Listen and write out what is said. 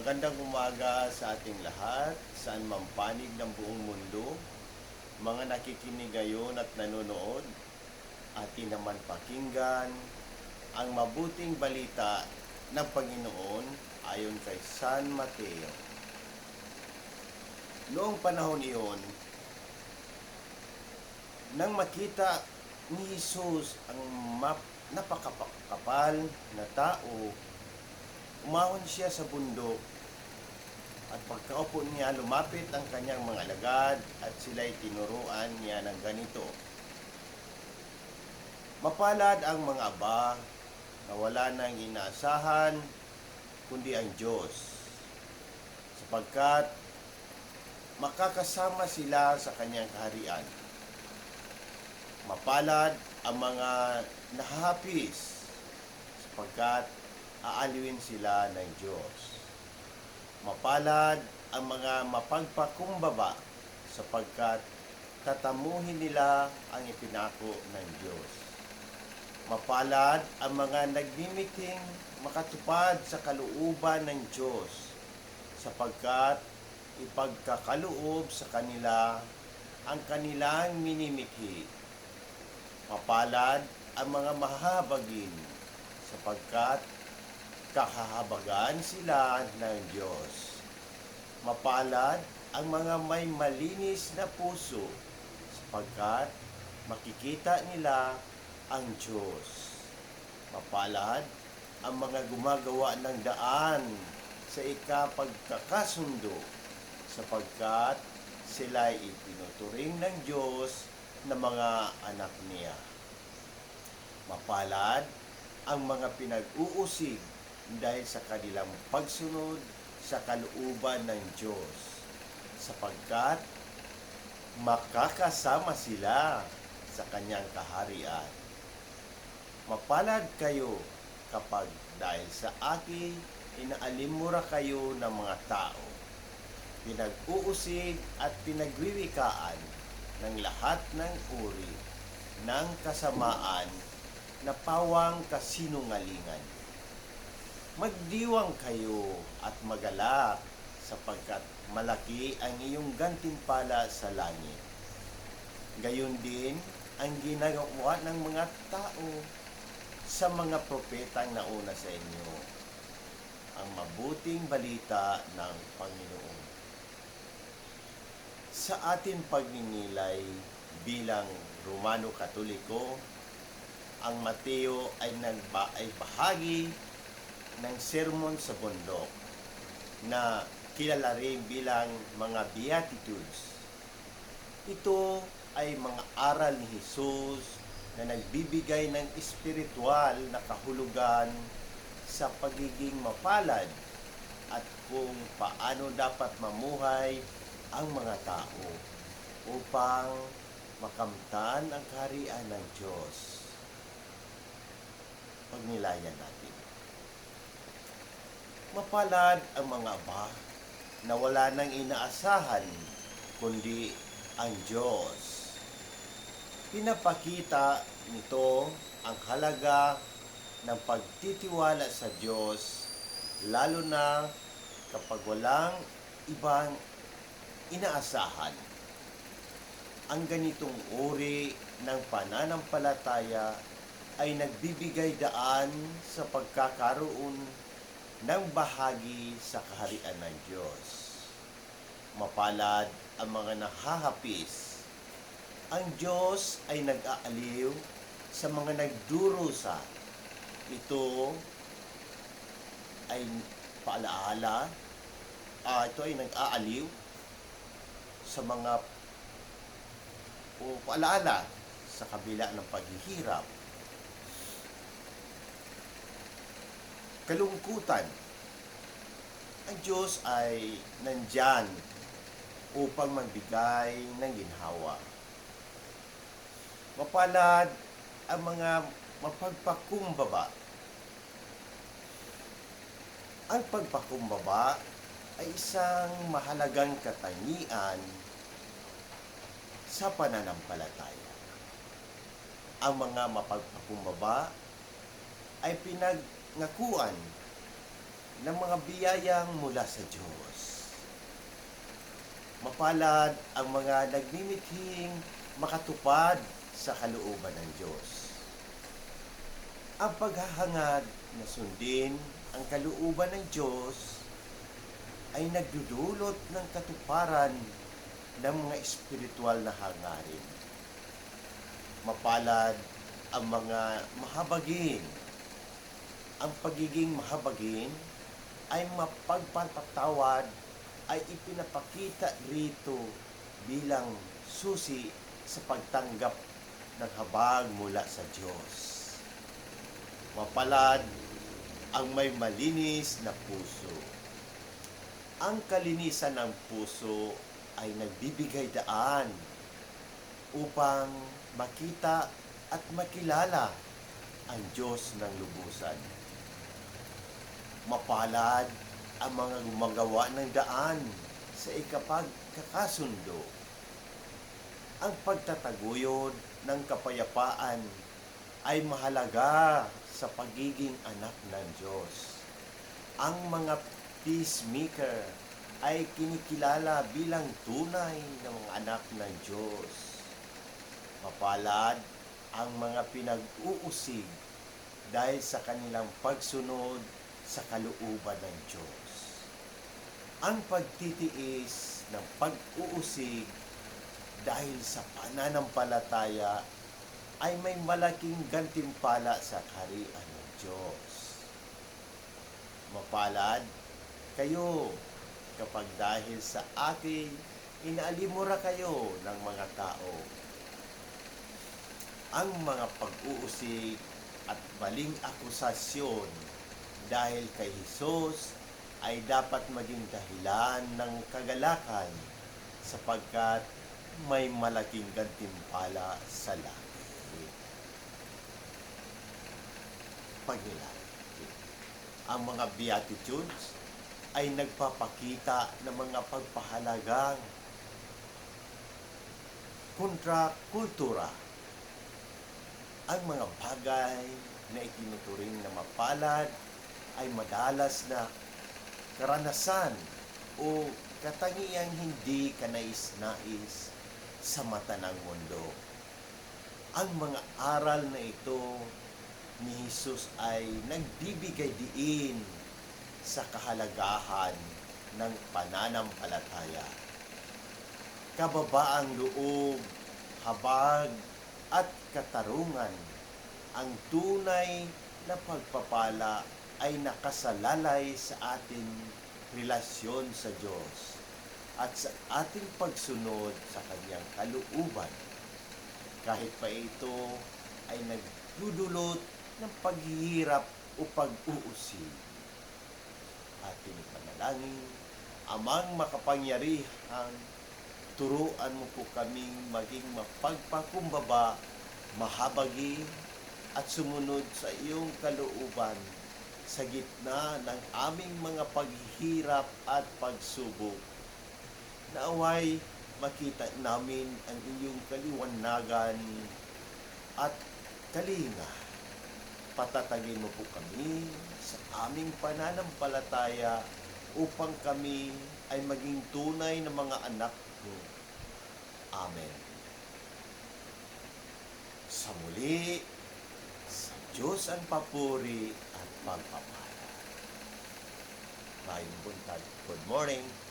Magandang umaga sa ating lahat, saan man panig ng buong mundo, mga nakikinig ngayon at nanonood, atin naman pakinggan ang mabuting balita ng Panginoon ayon kay San Mateo. Noong panahon iyon, nang makita ni Jesus ang map, napakapakapal na tao umahon siya sa bundok at pagkaupo niya, lumapit ang kanyang mga alagad at sila'y tinuruan niya ng ganito. Mapalad ang mga aba na wala nang inaasahan kundi ang Diyos sapagkat makakasama sila sa kanyang kaharian. Mapalad ang mga nahahapis sapagkat aaliwin sila ng Diyos. Mapalad ang mga mapagpakumbaba sapagkat tatamuhin nila ang ipinako ng Diyos. Mapalad ang mga nagmimiting makatupad sa kaluuban ng Diyos sapagkat ipagkakaloob sa kanila ang kanilang minimithi. Mapalad ang mga mahabagin sapagkat kakahabagan sila ng Diyos. Mapalad ang mga may malinis na puso sapagkat makikita nila ang Diyos. Mapalad ang mga gumagawa ng daan sa ikapagkakasundo sapagkat sila itinuturing ng Diyos na mga anak niya. Mapalad ang mga pinag-uusig dahil sa kanilang pagsunod sa kalooban ng Diyos sapagkat makakasama sila sa kanyang kaharian. Mapalad kayo kapag dahil sa akin inaalimura kayo ng mga tao, pinag-uusig at pinagwiwikaan ng lahat ng uri ng kasamaan na pawang kasinungalingan. Magdiwang kayo at magalak sapagkat malaki ang iyong gantimpala sa langit. Gayon din ang ginagawa ng mga tao sa mga propetang nauna sa inyo. Ang mabuting balita ng Panginoon. Sa ating pagninilay bilang Romano Katoliko, ang Mateo ay nagba ay bahagi ng sermon sa bundok na kilala rin bilang mga Beatitudes. Ito ay mga aral ni Jesus na nagbibigay ng espiritual na kahulugan sa pagiging mapalad at kung paano dapat mamuhay ang mga tao upang makamtan ang kaharian ng Diyos. Pagnilayan natin. Mapalad ang mga aba na wala nang inaasahan kundi ang Diyos. Pinapakita nito ang halaga ng pagtitiwala sa Diyos lalo na kapag walang ibang inaasahan. Ang ganitong uri ng pananampalataya ay nagbibigay daan sa pagkakaroon ng bahagi sa kaharian ng Diyos. Mapalad ang mga nahahapis. Ang Diyos ay nag-aaliw sa mga nagdurusa. Ito ay paalaala, ah, ito ay nag-aaliw sa mga o paalaala sa kabila ng paghihirap kalungkutan. Ang Diyos ay nandyan upang magbigay ng ginhawa. Mapalad ang mga mapagpakumbaba. Ang pagpakumbaba ay isang mahalagang katangian sa pananampalataya. Ang mga mapagpakumbaba ay pinag ngakuan ng mga biyayang mula sa Diyos. Mapalad ang mga nagmimithing makatupad sa kalooban ng Diyos. Ang paghahangad na sundin ang kalooban ng Diyos ay nagdudulot ng katuparan ng mga espiritual na hangarin. Mapalad ang mga mahabagin. Ang pagiging mahabagin ay mapagpapatawad ay ipinapakita rito bilang susi sa pagtanggap ng habag mula sa Diyos. Mapalad ang may malinis na puso. Ang kalinisan ng puso ay nagbibigay daan upang makita at makilala ang Diyos ng lubusan. Mapalad ang mga gumagawa ng daan sa ikapagkakasundo. Ang pagtataguyod ng kapayapaan ay mahalaga sa pagiging anak ng Diyos. Ang mga peacemaker ay kinikilala bilang tunay na mga anak ng Diyos. Mapalad ang mga pinag-uusig dahil sa kanilang pagsunod sa kalooban ng Diyos. Ang pagtitiis ng pag-uusig dahil sa pananampalataya ay may malaking gantimpala sa kaharian ng Diyos. Mapalad kayo kapag dahil sa akin inaalimura kayo ng mga tao. Ang mga pag-uusig at maling akusasyon dahil kay Jesus ay dapat maging dahilan ng kagalakan sapagkat may malaking gantimpala sa langit. Pagnilaan. Ang mga Beatitudes ay nagpapakita ng mga pagpahalagang kontra-kultura. Ang mga bagay na itinuturing na mapalad ay madalas na karanasan o katangiang hindi kanais-nais sa mata ng mundo. Ang mga aral na ito ni Jesus ay nagbibigay diin sa kahalagahan ng pananampalataya. Kababaang loob, habag, at katarungan ang tunay na pagpapala ay nakasalalay sa ating relasyon sa Diyos at sa ating pagsunod sa Kanyang kalooban. Kahit pa ito ay nagdudulot ng paghihirap o pag-uusig. Ating panalangin, Amang makapangyarihan, turuan mo po kaming maging mapagpakumbaba, mahabagi, at sumunod sa iyong kalooban sa gitna ng aming mga paghihirap at pagsubok. Naaway makita namin ang iyong kaliwanagan at kalinga. Patatagin mo po kami sa aming pananampalataya upang kami ay maging tunay na mga anak mo. Amen. Sa muli, sa Diyos ang papuri at pagpapala. Mayong buntag. Good morning.